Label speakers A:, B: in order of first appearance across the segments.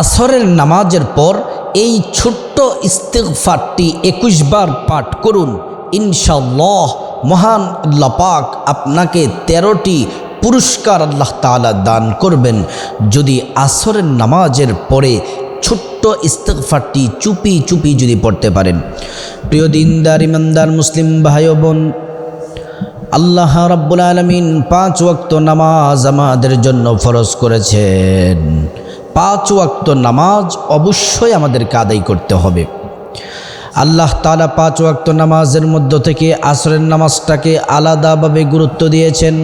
A: আসরের নামাজের পর এই ছোট্ট ইস্তেগফারটি একুশ বার পাঠ করুন। ইনশাল্লাহ মহান পাক আপনাকে তেরোটি পুরস্কার আল্লাহ তাআলা দান করবেন। যদি আসরের নামাজের পরে ছোট্ট ইস্তেগফারটি চুপি চুপি যদি পড়তে পারেন। প্রিয় দিনদার, ইমানদার, মুসলিম ভাই বোন আল্লাহ রাব্বুল আলমিন পাঁচ ওয়াক্ত নামাজ আমাদের জন্য ফরজ করেছেন। পাঁচ ওয়াক্ত নামাজ অবশ্যই আমাদেরকে আদায় করতে হবে। আল্লাহ তালা পাঁচ ওয়াক্ত নামাজের মধ্য থেকে আসরের নামাজটাকে আলাদাভাবে গুরুত্ব দিয়েছেন।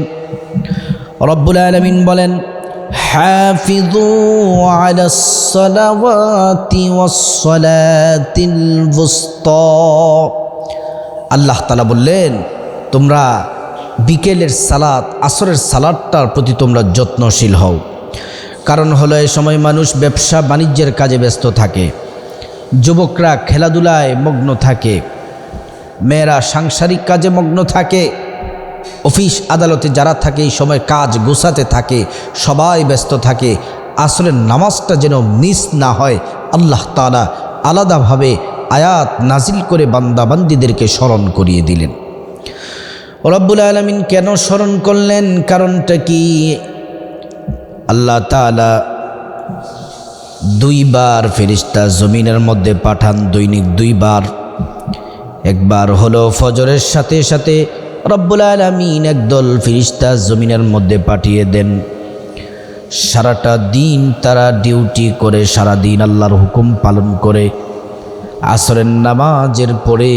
A: রব্বুল আলমিন বলেন আল্লাহ তালা বললেন, তোমরা বিকেলের সালাত, আসরের সালাদটার প্রতি তোমরা যত্নশীল হও। কারণ হলো এই সময় মানুষ ব্যবসা বাণিজ্যের কাজে ব্যস্ত থাকে। যুবকরা খেলাধুলায় মগ্ন থাকে। মেয়েরা সাংসারিক কাজে মগ্ন থাকে। অফিস আদালতে যারা থাকে, এই সময় কাজ গোছাতে থাকে, সবাই ব্যস্ত থাকে। আসলে নামাজটা যেন মিস না হয়, আল্লাহ তালা আলাদাভাবে আয়াত নাজিল করে বান্দাবান্দিদেরকে স্মরণ করিয়ে দিলেন। রব্বুল আলমিন কেন স্মরণ করলেন? কারণটা কি? আল্লাহ তালা দুইবার ফেরিস্তা জমিনের মধ্যে পাঠান, দৈনিক দুইবার। একবার হলো ফজরের সাথে সাথে রব্বুল আলমিন একদল ফিরিস্তা জমিনের মধ্যে পাঠিয়ে দেন। সারাটা দিন তারা ডিউটি করে সারা দিন আল্লাহর হুকুম পালন করে। আসরের নামাজের পরে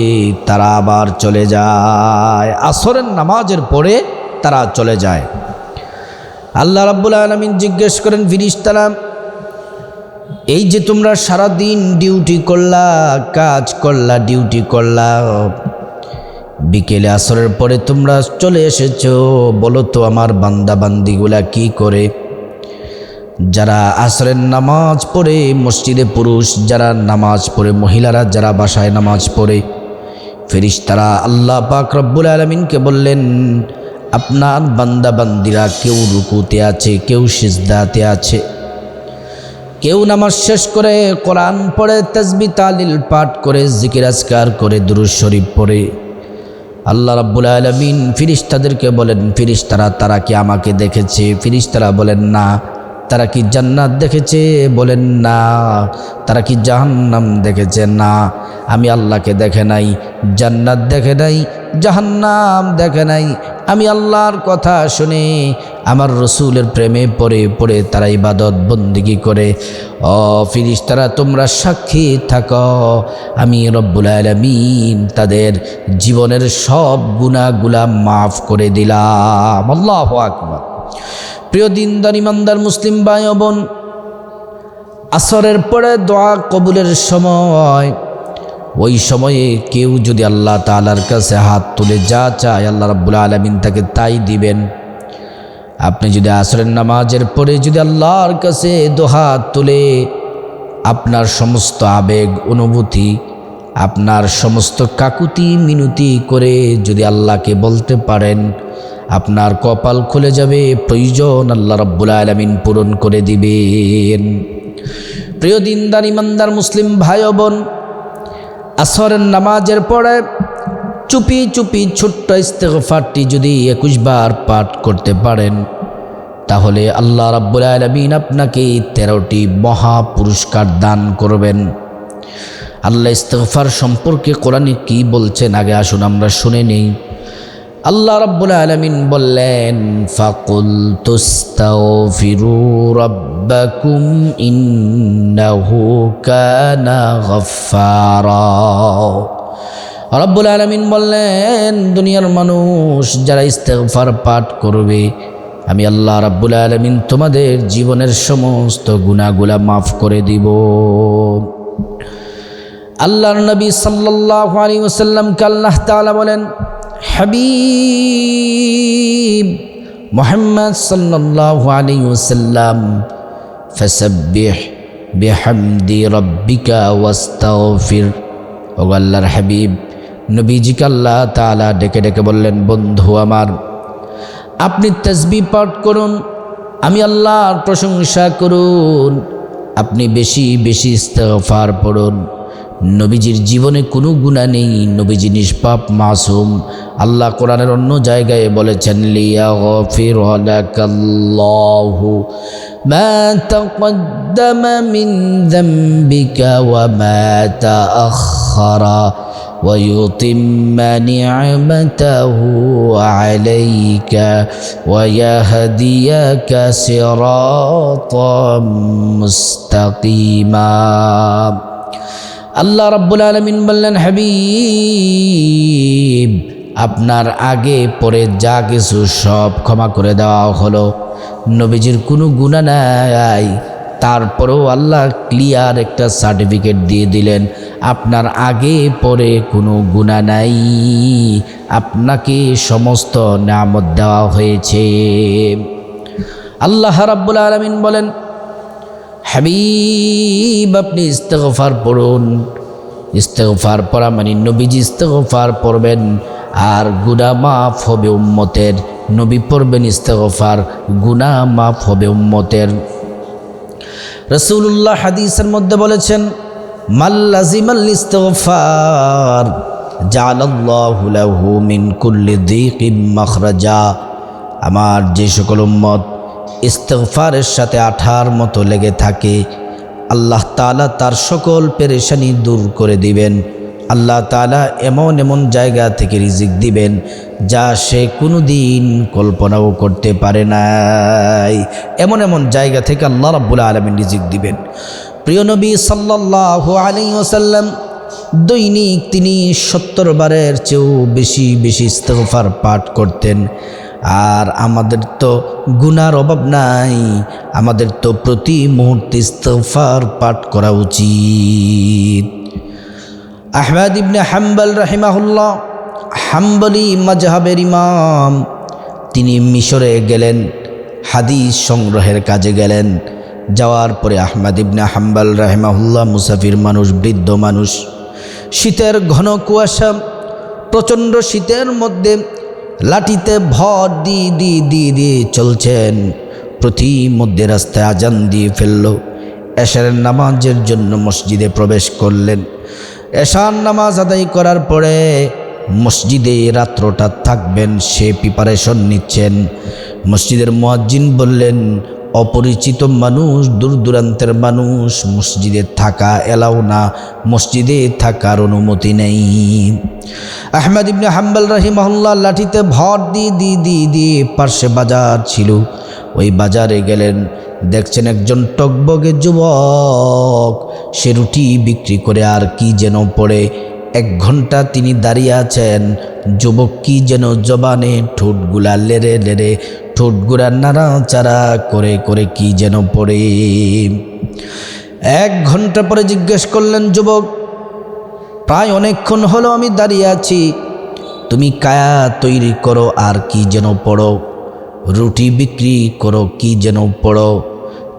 A: তারা আবার চলে যায়। আসরের নামাজের পরে তারা চলে যায়। আল্লাহ রাব্বুল আলমিন জিজ্ঞেস করেন ফিরিস্তারা এই যে তোমরা সারা দিন ডিউটি করলা, কাজ করলা, ডিউটি করলা, বিকেলে আসরের পরে তোমরা চলে এসেছ, বলো তো আমার বান্দা বান্দিগুলা কি করে? যারা আসরের নামাজ পড়ে, মসজিদে পুরুষ, যারা নামাজ পড়ে, মহিলারা যারা বাসায় নামাজ পড়ে ফেরিস তারা আল্লাহ পাক রব্বুল আলমিনকে বললেন আপনার বান্দাবান্দিরা কেউ রুকুতে আছে, কেউ সিজদাতে আছে। কেউ নামাজ শেষ করে কোরআন পড়ে তসবি তালিল পাঠ করে, জিকির, আজকার করে দুরুজ শরীফ পড়ে। আল্লাহ রাব্বুল আলমিন ফিরিস্তাদেরকে বলেন, ফিরিস্তারা তারা কি আমাকে দেখেছে? ফিরিস্তারা বলেন, না। তারা কি জান্নাত দেখেছে? বলেন না। তারা কি জাহান্নাম দেখেছে? না। আমি আল্লাহকে দেখে নাই, জান্নাত দেখে নাই, জাহান্নাম দেখে নাই। আমি আল্লাহর কথা শুনে আমার রসুলের প্রেমে পড়ে পড়ে তারা ইবাদত বন্দিগি করে। অ ফিরিস তারা তোমরা সাক্ষী থাক। আমি রব্বুল আলমিন তাদের জীবনের সব গুণাগুলা মাফ করে দিলাম। আল্লাহ আকবার। প্রিয় দিনদার, ইমানদার মুসলিম ভাই বোন, আসরের পরে দোয়া কবুলের সময়। ওই সময়ে কেউ যদি আল্লাহ তালার কাছে হাত তুলে যা চায়, আল্লাহ রাব্বুল আলমিন তাকে তাই দিবেন। আপনি যদি আসরের নামাজের পরে যদি আল্লাহর কাছে দোহাত তুলে, আপনার সমস্ত আবেগ, অনুভূতি, আপনার সমস্ত কাকুতি মিনতি করে যদি আল্লাহকে বলতে পারেন আপনার কপাল খুলে যাবে, প্রয়োজন আল্লাহ রব্বুল আলমিন পূরণ করে দিবেন। প্রিয় দিনদার, ইমানদার, মুসলিম ভাই বোন, আসরের নামাজের পরে চুপি চুপি ছোট্ট ইস্তেগফারটি যদি একুশ বার পাঠ করতে পারেন, তাহলে আল্লাহ রাব্বুল আলমিন আপনাকে তেরোটি মহা পুরস্কার দান করবেন। আল্লাহ ইস্তেগফার সম্পর্কে কোরআনে কি বলছেন, আগে আসুন, আমরা শুনে নেই। আল্লাহ রাব্বুল আলমিন বললেন ফাকুল তুস্তাগফিরু রাব্বাকুম ইন্নাহু কানা গফফারা। রব্বুল আলমিন বললেন, দুনিয়ার মানুষ যারা ইস্তেগফার পাঠ করবে, আমি আল্লাহ রাব্বুল আলমিন তোমাদের জীবনের সমস্ত গুনাহগুলা মাফ করে দিব। আল্লাহর নবী সাল্লাল্লাহু আলাইহি ওয়াসাল্লামকে আল্লাহ তাআলা বলেন হাবিব মোহাম্মদ সাল্লাল্লাহু আলাইহি ওয়াসাল্লাম, ফাসাব্বিহ বিহামদি রাব্বিকা ওয়াস্তাগফির। ও আল্লাহর হাবিব, নবীজিকে আল্লাহ তাআলা ডেকে ডেকে বললেন, বন্ধু আমার, আপনি তসবি পাঠ করুন, আমি আল্লাহর প্রশংসা করুন, আপনি বেশি বেশি ইস্তেগফার পড়ুন। নবীজির জীবনে কোনো গুণা নেই নবীজি নিষ্পাপ মাসুম আল্লাহ কোরআনের অন্য জায়গায় বলেছেন লিয়া গফির লাকাল্লাহু মা তাকদ্দামা মিন যামবিকা ওয়া মা তাআখারা ويتم نعمته عليك ويهديك صراطا مستقيما আল্লাহ রাব্বুল আলমিন বললেন, হাবিব, আপনার আগে পরে যা কিছু সব ক্ষমা করে দেওয়া হলো। নবীজির কোনো গুণা নাই। তারপরেও আল্লাহ ক্লিয়ার একটা সার্টিফিকেট দিয়ে দিলেন, আপনার আগে পরে কোনো গুণা নাই। আপনাকে সমস্ত নামত দেওয়া হয়েছে। আল্লাহ রাব্বুল আলমিন বলেন হাবিব, আপনি ইস্তেগফার পড়ুন। ইস্তেগফার পড়া মানে নবীজি ইস্তেগফার পড়বেন, আর গুনা মাফ হবে উম্মতের। নবী পড়বেন ইস্তেগফার গুনা মাফ হবে উম্মতের। রসুল্লাহ হাদিসের মধ্যে বলেছেন মাল্লাজিমাল ইস্তেগফার জালাল্লাহু লাহু মিন কুল্লি দিকিম মাখরাজা। আমার যে সকল উম্মত ইস্তেগফারের সাথে আঠার মতো লেগে থাকে। আল্লাহ তালা তার সকল পেরেশানি দূর করে দিবেন। আল্লাহ তালা এমন এমন জায়গা থেকে রিজিক দিবেন যা সে কোনো দিন কল্পনাও করতে পারে নাই। এমন এমন জায়গা থেকে আল্লাহ রাব্বুল আলমিন রিজিক দিবেন। প্রিয় নবী সাল্লাহ আলী ওসাল্লাম দৈনিক তিনি সত্তর বারের চেয়েও বেশি বেশি ইস্তফার পাঠ করতেন। আর আমাদের তো গুনার অভাব নাই, আমাদের তো প্রতি মুহূর্তে ইস্তফার পাঠ করা উচিত। আহমেদ ইবনে হাম্বল রাহিমাহুল্লাহ, হাম্বলি মাজহাবের ইমাম, তিনি মিশরে গেলেন, হাদিস সংগ্রহের কাজে গেলেন। যাওয়ার পরে আহমদ ইবনে হাম্বল রাহিমাহুল্লাহ মুসাফির মানুষ, বৃদ্ধ মানুষ, শীতের ঘন কুয়াশা, প্রচণ্ড শীতের মধ্যে লাঠিতে ভর দি দি দি দিয়ে চলছেন। প্রতি মধ্যে রাস্তায় আজান দিয়ে ফেলল। এশারের নামাজের জন্য মসজিদে প্রবেশ করলেন। এশার নামাজ আদায় করার পরে মসজিদে রাত্রটা থাকবেন, সে প্রিপারেশন নিচ্ছেন। মসজিদের মোয়াজ্জিন বললেন অপরিচিত মানুষ দূর দূরান্তের মানুষ, মসজিদে থাকা এলাও না, মসজিদে থাকার অনুমতি নেই। আহমেদ ইবনে হাম্বাল রাহিমাহুল্লাহ লাঠিতে ভর দিয়ে দিয়ে দিয়ে দিয়ে পার্শ্বে বাজার ছিল। ওই বাজারে গেলেন, দেখছেন একজন টকবগে যুবক। সে রুটি বিক্রি করে আর কি যেন পড়ে। এক ঘণ্টা তিনি দাঁড়িয়ে আছেন। যুবক কি যেন জবানে ঠোঁটগুলা লেরে লেরে ঠোঁটগুলা নাড়াচাড়া করে করে কি যেন পড়ে। এক ঘণ্টা পরে জিজ্ঞেস করলেন, যুবক, প্রায় অনেকক্ষণ হলো আমি দাঁড়িয়ে আছি। তুমি কায়া তৈরি করো আর কি যেন পড়ো। রুটি বিক্রি করো কি যেন পড়ো।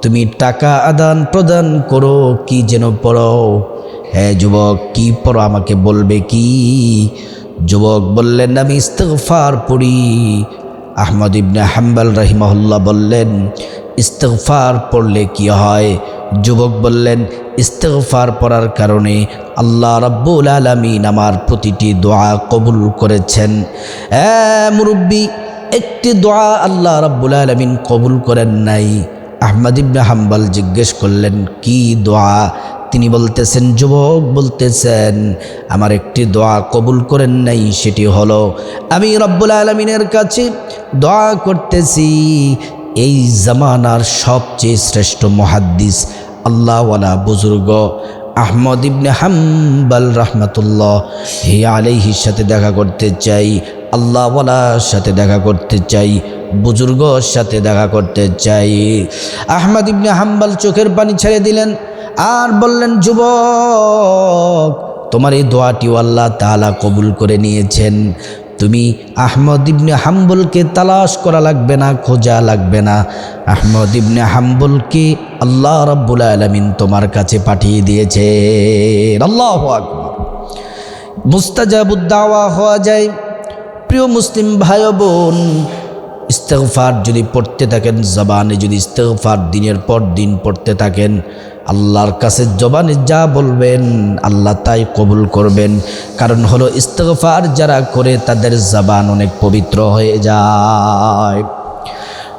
A: তুমি টাকা আদান প্রদান করো কি যেন পড়ো। হ্যাঁ যুবক, কি পড়ো আমাকে বলবে কি? যুবক বললেন, আমি ইস্তফার পড়ি। আহমদ ইবনে হাম্বাল রহিমহল্লা বললেন ইস্তফার পড়লে কি হয়? যুবক বললেন ইস্তফার পড়ার কারণে আল্লাহ রব্বুল আলমিন আমার প্রতিটি দোয়া কবুল করেছেন। মুরব্বী, একটি দোয়া আল্লাহ রব্বুল আলমিন কবুল করেন নাই। আহমদ ইবনে হাম্বাল জিজ্ঞেস করলেন, কি দোয়া? তিনি বলতেছেন, যুবক বলতেছেন, আমার একটি দোয়া কবুল করেন নাই, সেটি হলো, আমি রব্বুল আলমিনের কাছে দোয়া করতেছি, এই জামানার সবচেয়ে শ্রেষ্ঠ মহাদ্দিস আল্লাহওয়ালা বুজুর্গ আহমদ ইবনে হাম্বাল রহমতুল্লাহ। হে আলাইহির সাথে দেখা করতে চাই আল্লাহওয়ালার সাথে দেখা করতে চাই, বুজুর্গর সাথে দেখা করতে চাই। আহমদ ইবনে হাম্বাল চোখের পানি ছেড়ে দিলেন। আর বললেন, যুবক, তোমার এই দোয়াটিও আল্লাহ তালা কবুল করে নিয়েছেন। তুমি আহমদ ইবনে হাম্বুলকে তালাশ করা লাগবে না, খোঁজা লাগবে না। আহমদ ইবনে হাম্বুলকে আল্লাহ রব্বুল আলমিন তোমার কাছে পাঠিয়ে দিয়েছে আল্লাহ মুস্তাজাবুদ্দাওয়া হওয়া যায়। প্রিয় মুসলিম ভাই বোন ইস্তেগফার যদি পড়তে থাকেন, জবানে যদি ইস্তেগফার দিনের পর দিন পড়তে থাকেন আল্লাহর কাছে জবানে যা বলবেন, আল্লাহ তাই কবুল করবেন। কারণ হলো ইস্তফার যারা করে, তাদের জবান অনেক পবিত্র হয়ে যায়।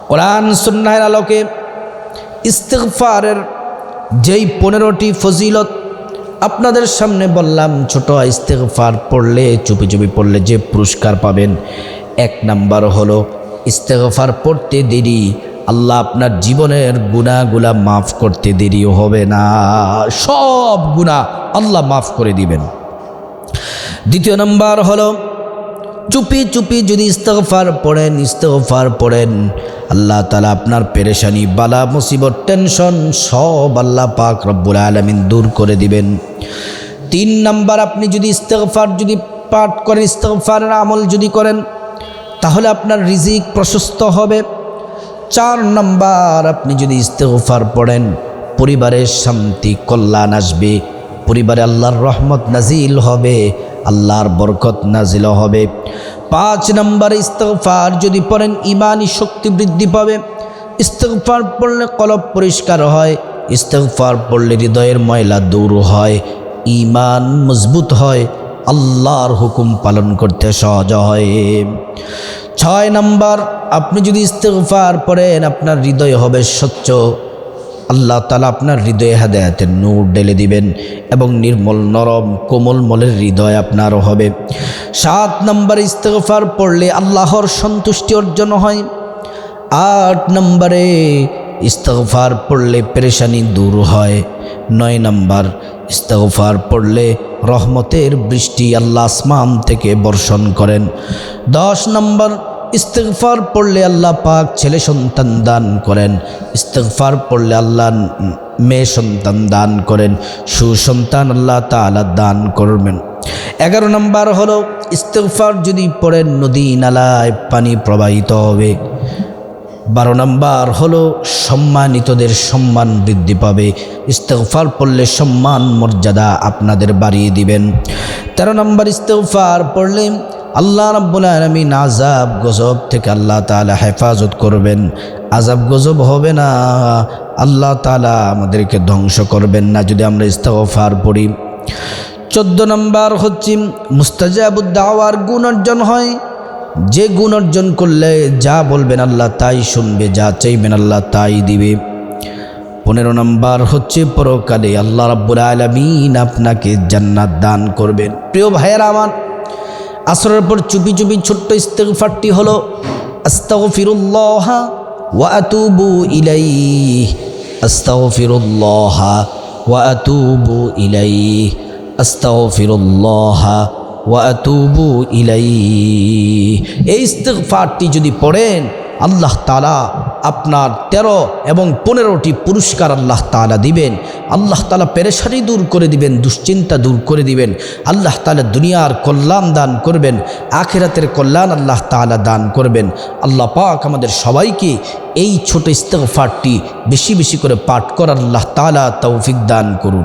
A: কোরআন সুন্নাহের আলোকে ইস্তেগফারের যেই পনেরোটি ফজিলত আপনাদের সামনে বললাম, ছোট ইস্তেগফার পড়লে, চুপি চুপি পড়লে যে পুরস্কার পাবেন। এক নাম্বার হলো ইস্তেগফার পড়তে দেরি আল্লাহ আপনার জীবনের গুণাগুলা মাফ করতে দেরিও হবে না। সব গুণা আল্লাহ মাফ করে দিবেন। দ্বিতীয় নাম্বার হলো, চুপি চুপি যদি ইস্তফার পড়েন ইস্তফার পড়েন, আল্লাহ তালা আপনার পেরেশানি, বালা, মুসিবত, টেনশন সব আল্লাহ পাক রব্বুল আলমিন দূর করে দিবেন। তিন নাম্বার, আপনি যদি ইস্তফার যদি পাঠ করেন ইস্তফারের আমল যদি করেন, তাহলে আপনার রিজিক প্রশস্ত হবে। চার নাম্বার, আপনি যদি ইস্তফার পড়েন, পরিবারের শান্তি, কল্যাণ আসবে। পরিবারে আল্লাহর রহমত নাজিল হবে, আল্লাহর বরকত নাজিল হবে। পাঁচ নম্বর ইস্তফার যদি পড়েন, ইমানি শক্তি বৃদ্ধি পাবে। ইস্তফার পড়লে কলব পরিষ্কার হয় ইস্তফার পড়লে হৃদয়ের ময়লা দূর হয়, ইমান মজবুত হয়, আল্লাহর হুকুম পালন করতে সহজ হয়। ছয় নম্বর, আপনি যদি ইস্তফার পড়েন, আপনার হৃদয় হবে স্বচ্ছ। আল্লাহ তালা আপনার হৃদয়ে হাদায়াতের নূর ঢেলে দিবেন এবং নির্মল, নরম, কোমল মলের হৃদয় আপনারও হবে। সাত নম্বর ইস্তফার পড়লে আল্লাহর সন্তুষ্টি অর্জন হয়। আট নম্বরে ইস্তফার পড়লে পেরেশানি দূর হয়। নয় নম্বর ইস্তফার পড়লে রহমতের বৃষ্টি আল্লাহ আসমান থেকে বর্ষণ করেন। দশ নম্বর, ইস্তেগফার পড়লে আল্লাহ পাক ছেলে সন্তান দান করেন। ইস্তেগফার পড়লে আল্লাহ মেয়ে সন্তান দান করেন। সুসন্তান আল্লাহ তালা দান করবেন। এগারো নম্বর হলো, ইস্তেগফার যদি পড়েন নদী নালায় পানি প্রবাহিত হবে। বারো নম্বর হলো সম্মানিতদের সম্মান বৃদ্ধি পাবে। ইস্তেগফার পড়লে সম্মান, মর্যাদা আপনাদের বাড়িয়ে দিবেন। তেরো নম্বর ইস্তেগফার পড়লে আল্লাহ রাব্বুল আলমিন আজাব গজব থেকে আল্লাহ তালা হেফাজত করবেন। আজাব গজব হবে না, আল্লাহ তালা আমাদেরকে ধ্বংস করবেন না যদি আমরা ইস্তফার পড়ি। চোদ্দ নম্বর হচ্ছে মুস্তাজাবুদ্দাওয়ার গুণ অর্জন হয়। যে গুণ অর্জন করলে যা বলবেন আল্লাহ তাই শুনবে, যা চাইবেন আল্লাহ তাই দিবে। পনেরো নম্বর হচ্ছে পরকালে আল্লাহ রাব্বুল আলমিন আপনাকে জান্নাত দান করবেন। প্রিয় ভাইয়েরা আমার, আসরের পর চুপি চুপি ছোট্ট ইস্তেগফারটি হলো, আস্তাগফিরুল্লাহ ওয়া ওয়া আতুবু ইলাইহি, আস্তাগফিরুল্লাহ ওয়া ইলাই এই ইস্তেগফারটি যদি পড়েন, আল্লাহ তালা আপনার তেরো এবং পনেরোটি পুরস্কার আল্লাহ তালা দিবেন। আল্লাহ তালা পেরেশানি দূর করে দিবেন, দুশ্চিন্তা দূর করে দিবেন। আল্লাহ তালা দুনিয়ার কল্যাণ দান করবেন, আখেরাতের কল্যাণ আল্লাহ তালা দান করবেন। আল্লাহ পাক আমাদের সবাইকে এই ছোট ইস্তেগফারটি বেশি বেশি করে পাঠ করার আল্লাহ তালা তৌফিক দান করুন।